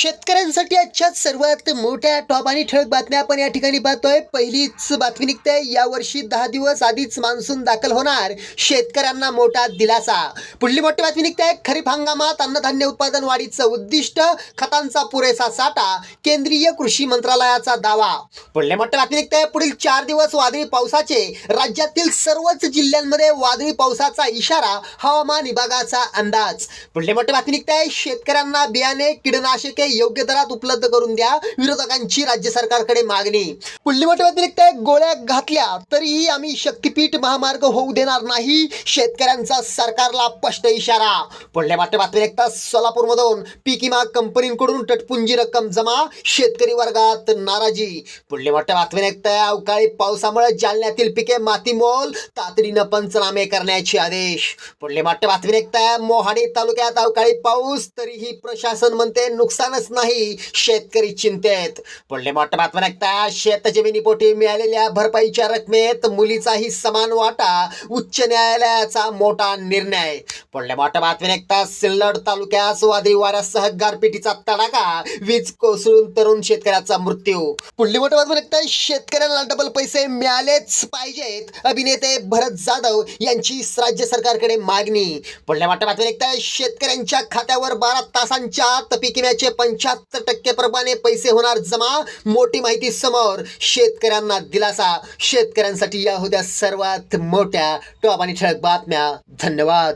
शेतकऱ्यांसाठी आजच्या सर्वात मोठ्या टॉप आणि ठळक बातम्या आपण या ठिकाणी पाहतोय. पहिलीच बातमी निघते. यावर्षी दहा दिवस आधीच मान्सून दाखल होणार. शेतकऱ्यांना मोठा दिलासा. पुढली मोठी बातमी निघते. खरीप हंगामात अन्नधान्य उत्पादन वाढीचं उद्दिष्ट खतांचा पुरेसा साठा केंद्रीय कृषी मंत्रालयाचा दावा. पुढली मोठी बातमी निघते. पुढील चार दिवस वादळी पावसाचे राज्यातील सर्वच जिल्ह्यांमध्ये वादळी पावसाचा इशारा हवामान विभागाचा अंदाज. पुढली मोठी बातमी निघते. शेतकऱ्यांना बियाणे कीडनाशके योग्य दरात उपलब्ध करून द्या. विरोधकांची राज्य सरकारकडे मागणी. पुढली गोळ्या घातल्या तरीही आम्ही शक्तीपीठ महामार्ग होऊ देणार नाही. शेतकऱ्यांचा सरकारला स्पष्ट इशारा. पुल्लीमठ व्यतिरिक्त बातमी सोलापूरमधून पीक विमा कंपनीकडून तटपुंजी रक्कम जमा. शेतकरी वर्गात नाराजी. पुल्लीमठ व्यतिरिक्त अवकाळी पावसामुळे जालन्यातील पिके मातीमोल. तातडीनं पंचनामे करण्याचे आदेश. पुल्लीमठ व्यतिरिक्त बातमी मोहाडी तालुक्यात अवकाळी पाऊस तरीही प्रशासन म्हणते नुकसान नुकसानच नाही शेतकरी चिंतेत. पुढले मोठ्या बातमी निघताय शेत जमिनीपोटी मिळालेल्या भरपाईच्या रकमेत मुलीचाही समान वाटा उच्च न्यायालयाचा मोठा निर्णय. पुढल्या मोठ्या बातमी निघतात सिल्लोड तालुक्यात वादळी वाऱ्यासह गारपिटीचा तडाखा वीज कोसळून तरुण शेतकऱ्याचा मृत्यू. पुढली मोठं बातमी ऐकता शेतकऱ्यांना डबल पैसे मिळालेच पाहिजेत अभिनेते भरत जाधव यांची राज्य सरकारकडे मागणी. पुढल्या मोठ्या बातमी ऐकता शेतकऱ्यांच्या खात्यावर बारा तासांच्या आत पीक विम्याचे पंच्याहत्तर टक्के प्रमाणे पैसे होणार जमा. मोठी माहिती समोर. शेतकऱ्यांना दिलासा. शेतकऱ्यांसाठी या होत्या सर्वात मोठ्या टॉप आणि ठळक बातम्या. धन्यवाद.